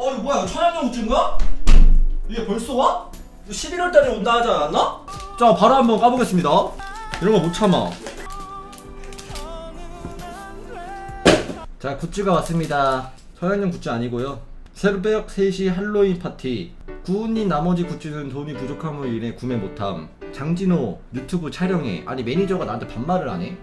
어 이거 뭐야? 천연용 굿즈인가? 이게 벌써 와? 11월 달에 온다 하지 않았나? 자 바로 한번 까보겠습니다. 이런 거 못 참아. 자 굿즈가 왔습니다. 천연용 굿즈 아니고요. 새벽 3시 할로윈 파티. 구운님 나머지 굿즈는 돈이 부족함으로 인해 구매 못함. 장진호 유튜브 촬영해. 아니 매니저가 나한테 반말을 하네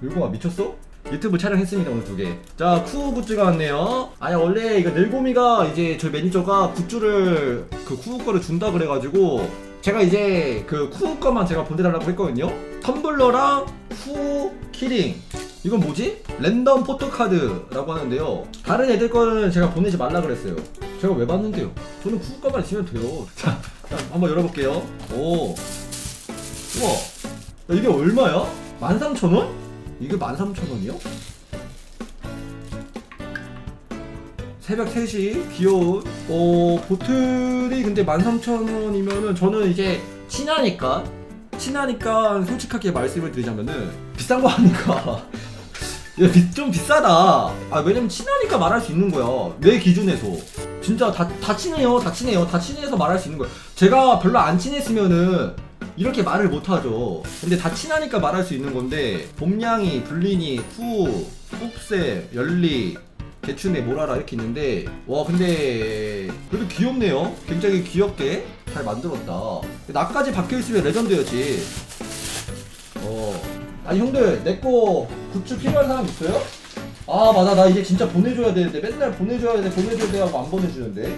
일공아 미쳤어? 유튜브 촬영했습니다 오늘 두개자 쿠우 굿즈가 왔네요. 아니 원래 이거 넬고미가 이제 저희 매니저가 굿즈를 그 쿠우 거를 준다 그래가지고 제가 이제 그 쿠우 거만 제가 보내달라고 했거든요. 텀블러랑 쿠우 키링. 이건 뭐지? 랜덤 포토카드라고 하는데요. 다른 애들 거는 제가 보내지 말라 그랬어요. 제가 왜 봤는데요? 저는 쿠우 거만 있으면 돼요. 자, 자 한번 열어볼게요. 오. 우와. 야, 이게 얼마야? 13,000원? 이게 13,000원이요? 새벽 3시 귀여운 어 보틀이 근데 13,000원이면은 저는 이제 친하니까 친하니까 솔직하게 말씀을 드리자면은 비싼 거 하니까 좀 비싸다. 아 왜냐면 친하니까 말할 수 있는 거야. 내 기준에서. 진짜 다, 다 친해요 다 친해요 다 친해서 말할 수 있는 거야. 제가 별로 안 친했으면은 이렇게 말을 못하죠. 근데 다 친하니까 말할 수 있는 건데 봄냥이, 블리니, 후, 홉세, 열리 개춘에 모라라 이렇게 있는데 와 근데 그래도 귀엽네요. 굉장히 귀엽게 잘 만들었다. 나까지 박혀있으면 레전드였지. 어. 아니 형들 내 거 굿즈 필요한 사람 있어요? 아 맞아. 나 이제 진짜 보내줘야 되는데 맨날 보내줘야 돼 보내줘야 돼 하고 안 보내주는데.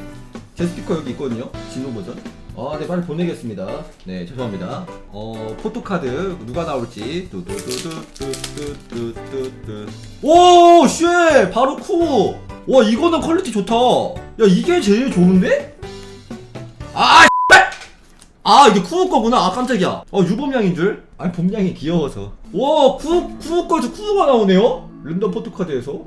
제 스피커 여기 있거든요. 진호 버전 아 네 빨리 보내겠습니다. 네 죄송합니다. 어 포토카드 누가 나올지. 뚜뚜뚜뚜뚜뚜뚜뚜 오 쉣! 바로 쿠 와 이거는 퀄리티 좋다. 야 이게 제일 좋은데? 아 씨발! 아 이게 쿠우 거구나. 아 깜짝이야. 어 유범양인 줄? 아니 봄양이 귀여워서. 와 쿠우 쿠우 거에서 쿠우가 나오네요? 랜덤 포토카드에서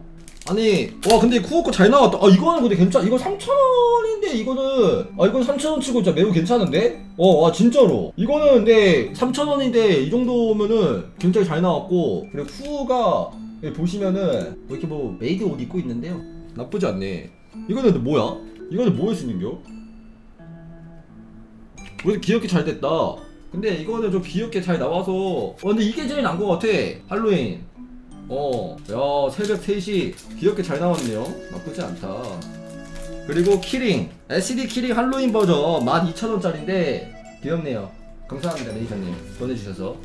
아니 와 근데 거잘 나왔다 아 이거는 근데 괜찮 이거 3,000원인데 이거는 아 이건 3,000원 치고 진짜 매우 괜찮은데 어와 진짜로 이거는 근데 3,000원인데 이 정도면은 굉장히 잘 나왔고 그리고 쿠우가 여기 보시면은 뭐 이렇게 뭐 메이드 옷 입고 있는데요 나쁘지 않네 이거는 뭐야 이거는 뭐에 쓰는겨 왜 귀엽게 잘 됐다. 근데 이거는 좀 귀엽게 잘 나와서. 어, 근데 이게 제일 나은 것 같아. 할로윈. 어, 야, 새벽 3시 귀엽게 잘 나왔네요. 나쁘지 않다. 그리고 키링. LCD 키링 할로윈 버전 12,000원짜리인데 귀엽네요. 감사합니다, 매니저님. 보내주셔서.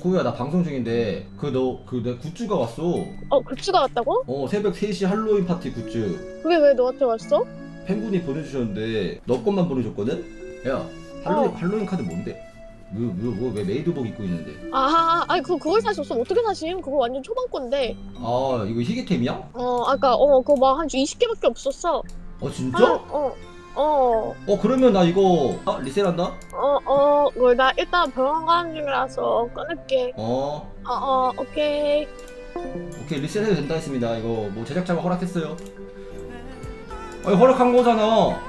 구야, 나 방송 중인데, 그 너, 그 내 굿즈가 왔어. 어 굿즈가 왔다고? 어, 새벽 3시 할로윈 파티 굿즈. 그게 왜 너한테 왔어? 팬분이 보내주셨는데 너 것만 보내줬거든? 야 할로윈, 어. 할로윈 카드 뭔데? 뭐뭐왜 메이드복 입고 있는데? 아, 아니 그 그걸 사셨어. 어떻게 사심? 그거 완전 초반 건데. 아 이거 희귀템이야? 어, 아까 어 그거 막 한 20개밖에 없었어. 어 진짜? 아, 어, 어, 어 그러면 나 이거 아, 리셀한다? 어, 어, 뭐나 일단 병원 가는 중이라서 끊을게. 어 어, 어, 오케이. 오케이 리셀해도 된다 했습니다 이거 뭐 제작자가 허락했어요 아 이거 허락한 거잖아